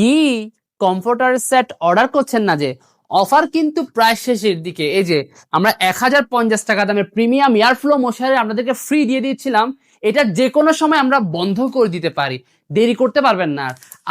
কি comforter set order করছেন না যে? অফার কিন্তু প্রায় শেষের দিকে। এই যে, আমরা এক হাজার পঞ্চাশ টাকা দামের প্রিমিয়াম এয়ারফ্লো মশারি আপনাদেরকে ফ্রি দিয়ে দিচ্ছিলাম। এটা যে কোনো সময় আমরা বন্ধ করে দিতে পারি। দেরি করতে পারবেন না।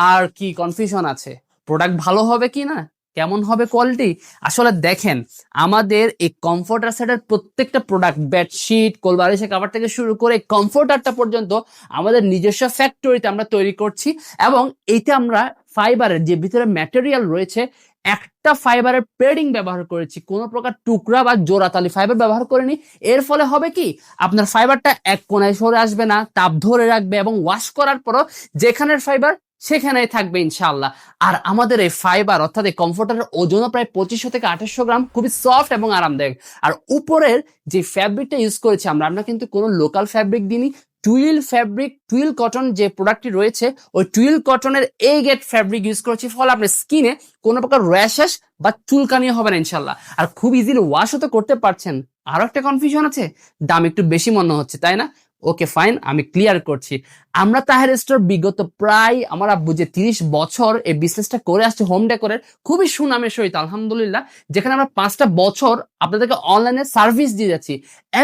আর। কি কনফিউশন আছে? প্রোডাক্ট ভালো হবে কি না? কেমন হবে কোয়ালিটি আসলে দেখেন, আমাদের এই কমফোর্টার সেটের প্রত্যেকটা প্রোডাক্ট বেডশিট কোলবালিশের কাভার থেকে শুরু করে কমফোর্টারটা পর্যন্ত আমাদের নিজস্ব ফ্যাক্টরিতে আমরা তৈরি করছি এবং এইটা আমরা ফাইবারের যে ভিতরে ম্যাটেরিয়াল রয়েছে, একটা ফাইবারের পেডিং ব্যবহার করেছি, কোনো প্রকার টুকরা বা জোড়াতালি ফাইবার ব্যবহার করিনি। এর ফলে হবে কি? আপনার ফাইবারটা এক কোনায় সরে আসবে না, তাপ ধরে রাখবে এবং ওয়াশ করার পরও যেখানের ফাইবার সেখানেই থাকবে ইনশাল্লাহ আর আমাদের এই ফাইবার অর্থাৎ এই কমফোর্টারের ওজনও প্রায় পঁচিশশো থেকে আঠাশশো গ্রাম, খুবই সফট এবং আরামদায়ক। আর উপরের যে ফ্যাব্রিকটা ইউজ করেছি আমরা আমরা কিন্তু কোনো লোকাল ফ্যাব্রিক দিইনি টুইল ফ্যাব্রিক টুইল কটন যে প্রোডাক্টটি রয়েছে, ওই টুইল কটনের এ গেট ফ্যাব্রিক ইউজ করেছি। ফলে আপনার স্কিনে কোনো প্রকার র্যাশেস বা চুলকানি হবে না ইনশাল্লাহ আর খুব ইজিলি ওয়াশও তো করতে পারছেন। আরও একটা কনফিউশন আছে? দাম একটু বেশি মনে হচ্ছে, তাই না? ওকে ফাইন আমি ক্লিয়ার করছি। আমরা তাহের স্টোর বিগত প্রায় আমার আব্বু যে তিরিশ বছর এই বিজনেসটা করে আসছে হোম ডেকোরের খুবই সুনামের সহিত, আলহামদুলিল্লাহ। যেখানে আমরা পাঁচটা বছর আপনাদেরকে অনলাইনে সার্ভিস দিয়ে যাচ্ছি।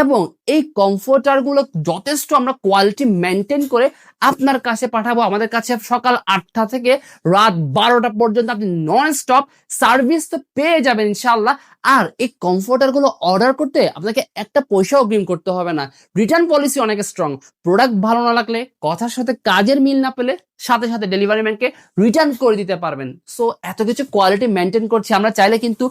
এবং এই কমফোর্টারগুলো যথেষ্ট আমরা কোয়ালিটি মেনটেন করে আপনার কাছে পাঠাবো। আমাদের কাছে সকাল আটটা থেকে রাত বারোটা পর্যন্ত আপনি নন স্টপ সার্ভিস তো পেয়ে যাবেন ইনশাল্লাহ আর এই কমফোর্টারগুলো অর্ডার করতে আপনাকে একটা পয়সা অগ্রিম করতে হবে না। রিটার্ন পলিসি অনেক স্ট্রং প্রোডাক্ট ভালো না লাগলে, কথার সাথে কাজের মিল না পেলে সাথে সাথে ডেলিভারি ম্যানকে রিটার্ন করে দিতে পারবেন। সো এত কিছু কোয়ালিটি মেনটেন করছি। আমরা চাইলে কিন্তু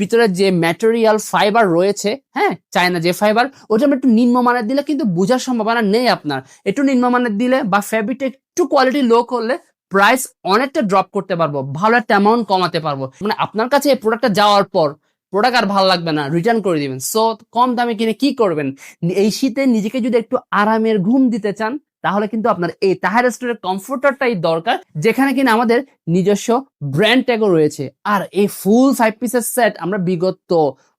ভিতরে যে ম্যাটেরিয়াল ফাইবার রয়েছে হ্যাঁ চায়না যে ফাইবার ওটা আমরা একটু নিম্নমানের দিলে কিন্তু বোঝার সম্ভাবনা নেই আপনার। একটু নিম্নমানের দিলে বা ফ্যাব্রিকটা একটু কোয়ালিটি লো করলে প্রাইস অনেকটা ড্রপ করতে পারব, ভালো একটা অ্যামাউন্ট কমাতে পারব। মানে আপনার কাছে এই প্রোডাক্টটা যাওয়ার পর প্রোডাক্ট আর ভালো লাগবে না রিটার্ন করে দিবেন। সো কম দামে কিনে কি করবেন? এই শীতে নিজেকে যদি একটু আরামের ঘুম দিতে চান তাহলে কিন্তু আপনার এই তাহার স্টোরের কমফোর্টারটাই দরকার, যেখানে কিনা আমাদের নিজস্ব ব্র্যান্ড ট্যাগও রয়েছে। আর এই ফুল ফাইভ পিসের সেট আমরা বিগত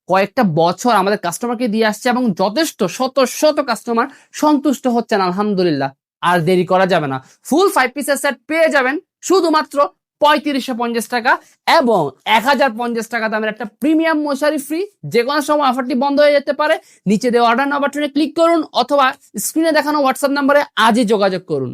কয়েকটা বছর আমাদের কাস্টমারকে দিয়ে আসছে এবং যথেষ্ট, শত শত কাস্টমার সন্তুষ্ট হচ্ছেন, আলহামদুলিল্লাহ। আর দেরি করা যাবে না। ফুল ফাইভ পিসের সেট পেয়ে যাবেন, শুধুমাত্র পঁয়ত্রিশশো পঞ্চাশ টাকা এবং এক হাজার পঞ্চাশ টাকা দামের একটা প্রিমিয়াম মশারি ফ্রি যে কোনো সময় অফারটি বন্ধ হয়ে যেতে পারে। নিচে দেওয়া অর্ডার নাও বাটনে ক্লিক করুন অথবা স্ক্রিনে দেখানো হোয়াটসঅ্যাপ নাম্বারে আজই যোগাযোগ করুন।